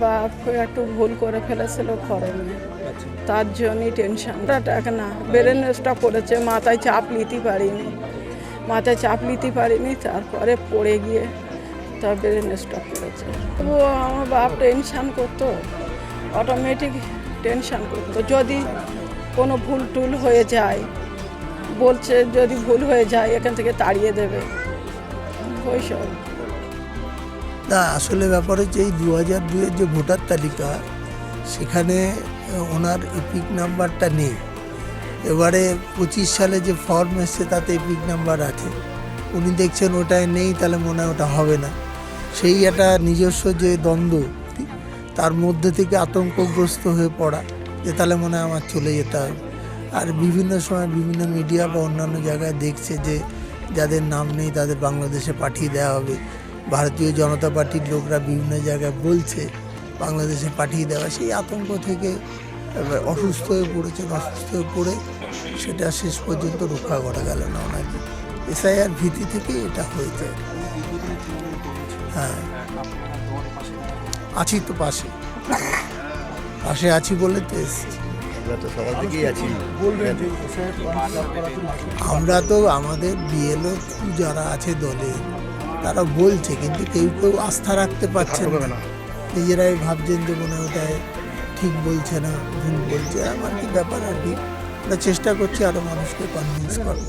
বাপ একটু ভুল করে ফেলেছিল করেনি। আচ্ছা। তার জন্যই টেনশন টাক না ব্রেন স্টক করেছে মাথায় চাপ নিতে পারিনি। মাথায় চাপ নিতে পারিনি তারপরে পড়ে গিয়ে তার ব্রেন স্টক করেছে ও আমার বাপ টেনশান করতো অটোমেটিক টেনশান করতো। যদি কোনো ভুল টুল হয়ে যায় বলছে যদি ভুল হয়ে যায় এখান থেকে তাড়িয়ে দেবে। ওইসব। না আসলে ব্যাপার হচ্ছে এই দু হাজার দুয়ের যে ভোটার তালিকা, সেখানে ওনার এপিক নাম্বারটা নেই। এবারে পঁচিশ সালে যে ফর্ম এসছে, তাতে এপিক নাম্বার আছে। উনি দেখছেন ওটায় নেই, তাহলে মনে হয় ওটা হবে না। সেই একটা নিজস্ব যে দ্বন্দ্ব, তার মধ্যে থেকে আতঙ্কগ্রস্ত হয়ে পড়া, যে তাহলে মনে হয় আমার চলে যেতে হবে। আর বিভিন্ন সময় বিভিন্ন মিডিয়া বা অন্যান্য জায়গায় দেখছে যে, যাদের নাম নেই, তাদের বাংলাদেশে পাঠিয়ে দেওয়া হবে। ভারতীয় জনতা পার্টির লোকরা বিভিন্ন জায়গায় বলছে বাংলাদেশে পাঠিয়ে দেওয়া। সেই আতঙ্ক থেকে অসুস্থ হয়ে পড়েছেন অসুস্থ হয়ে পড়ে সেটা শেষ পর্যন্ত রক্ষা করা গেল না ওনাকে এসআইআর ভীতি থেকে এটা হয়েছে। হ্যাঁ। আছি তো পাশে। পাশে আছি বলে তো এসছি। আমরা তো আমাদের বিএলও যারা আছে দলে তারা বলছে কিন্তু কেউ কেউ আস্থা রাখতে পারছে না। নিজেরাই ভাবছেন যে মনে হয় ঠিক বলছে না ভুল বলছে। আমার কি ব্যাপার আর কি? আমরা চেষ্টা করছি আরও মানুষকে কনভিন্স করব